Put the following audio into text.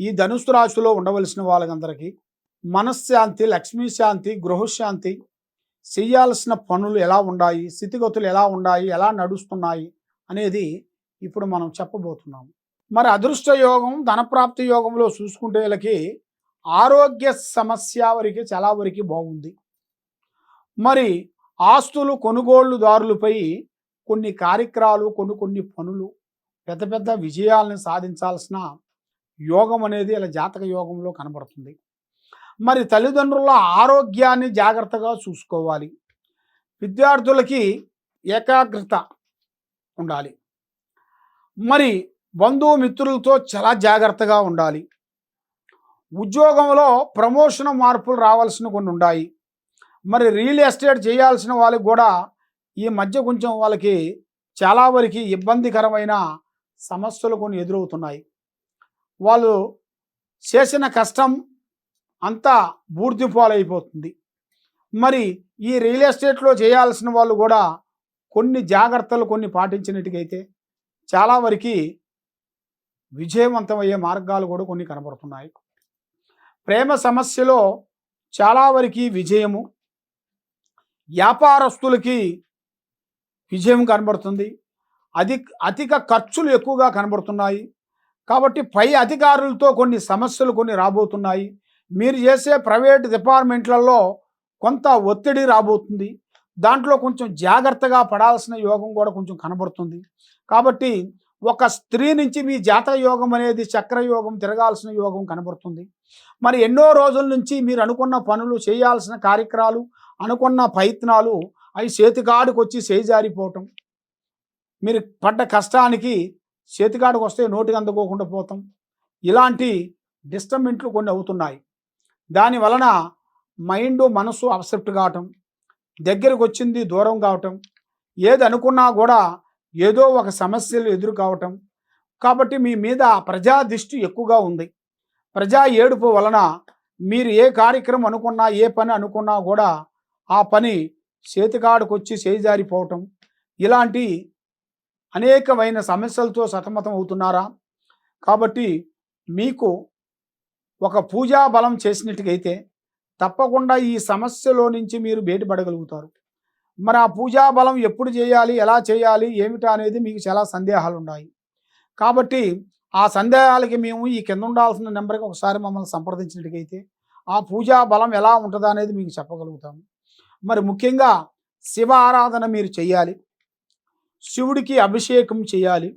ఈ ధనుస్సు రాశిలో ఉండవలసిన వాళ్ళందరికీ మనశ్శాంతి లక్ష్మీ శాంతి గృహశాంతి చేయాల్సిన పనులు ఎలా ఉన్నాయి స్థితిగతులు ఎలా ఉన్నాయి ఎలా నడుస్తున్నాయి అనేది ఇప్పుడు మనం చెప్పబోతున్నాం. మరి అదృష్ట యోగం ధనప్రాప్తి యోగంలో చూసుకుంటే వీళ్ళకి ఆరోగ్య సమస్య వరకు చాలా వరకు బాగుంది. మరి ఆస్తులు కొనుగోళ్ళుదారులపై కొన్ని కార్యక్రమాలు కొన్ని కొన్ని పనులు పెద్ద పెద్ద విజయాలను సాధించాల్సిన యోగం అనేది ఇలా జాతక యోగంలో కనబడుతుంది. మరి తల్లిదండ్రుల ఆరోగ్యాన్ని జాగ్రత్తగా చూసుకోవాలి. విద్యార్థులకి ఏకాగ్రత ఉండాలి. మరి బంధుమిత్రులతో చాలా జాగ్రత్తగా ఉండాలి. ఉద్యోగంలో ప్రమోషన్ మార్పులు రావాల్సిన కొన్ని ఉన్నాయి మరి రియల్ ఎస్టేట్ చేయాల్సిన వాళ్ళకి కూడా ఈ మధ్య కొంచెం వాళ్ళకి చాలా వరకు ఇబ్బందికరమైన సమస్యలు కొన్ని ఎదురవుతున్నాయి. వాళ్ళు చేసిన కష్టం అంతా బూర్ది పాలైపోతుంది. మరి ఈ రియల్ ఎస్టేట్లో చేయాల్సిన వాళ్ళు కూడా కొన్ని జాగ్రత్తలు కొన్ని పాటించినట్టుకైతే చాలా వరకు విజయవంతమయ్యే మార్గాలు కూడా కొన్ని కనబడుతున్నాయి. ప్రేమ సమస్యలో చాలా వరకు విజయము వ్యాపారస్తులకి విజయం కనబడుతుంది. అధిక అధిక ఖర్చులు ఎక్కువగా కనబడుతున్నాయి. కాబట్టి పై అధికారులతో కొన్ని సమస్యలు కొన్ని రాబోతున్నాయి. మీరు చేసే ప్రైవేట్ డిపార్ట్మెంట్లలో కొంత ఒత్తిడి రాబోతుంది. దాంట్లో కొంచెం జాగ్రత్తగా పడాల్సిన యోగం కూడా కొంచెం కనబడుతుంది. కాబట్టి ఒక స్త్రీ నుంచి మీ జాతక యోగం అనేది చక్ర యోగం తిరగాల్సిన యోగం కనబడుతుంది. మరి ఎన్నో రోజుల నుంచి మీరు అనుకున్న పనులు చేయాల్సిన కార్యక్రమాలు అనుకున్న ప్రయత్నాలు అవి చేతికాడికి వచ్చి చేజారిపోవటం. మీరు పడ్డ కష్టానికి చేతికాడికి వస్తే నోటికి అందుకోకుండా పోతాం. ఇలాంటి డిస్టర్బెంట్లు కొన్ని అవుతున్నాయి. దాని వలన మైండ్ మనసు అప్సెప్ట్ కావటం దగ్గరకు వచ్చింది దూరం కావటం ఏది అనుకున్నా కూడా ఏదో ఒక సమస్యలు ఎదురు కావటం. కాబట్టి మీ మీద ప్రజా దృష్టి ఎక్కువగా ఉంది. ప్రజా ఏడుపు వలన మీరు ఏ కార్యక్రమం అనుకున్నా ఏ పని అనుకున్నా కూడా ఆ పని చేతికాడుకొచ్చి చేజారిపోవటం. ఇలాంటి అనేకమైన సమస్యలతో సతమతం అవుతున్నారా? కాబట్టి మీకు ఒక పూజా బలం చేసినట్టుగైతే తప్పకుండా ఈ సమస్యలో నుంచి మీరు బయటపడగలుగుతారు. మరి ఆ పూజా బలం ఎప్పుడు చేయాలి? ఎలా చేయాలి? ఏమిటా అనేది మీకు చాలా సందేహాలు ఉన్నాయి కాబట్టి ఆ సందేహాలకి మేము ఈ కింద ఉండాల్సిన నెంబర్కి ఒకసారి మమ్మల్ని సంప్రదించినట్టుగైతే ఆ పూజా బలం ఎలా ఉంటుందా అనేది మీకు చెప్పగలుగుతాము. మరి ముఖ్యంగా శివ ఆరాధన మీరు చేయాలి శివుడికి అభిషేకం చేయాలి.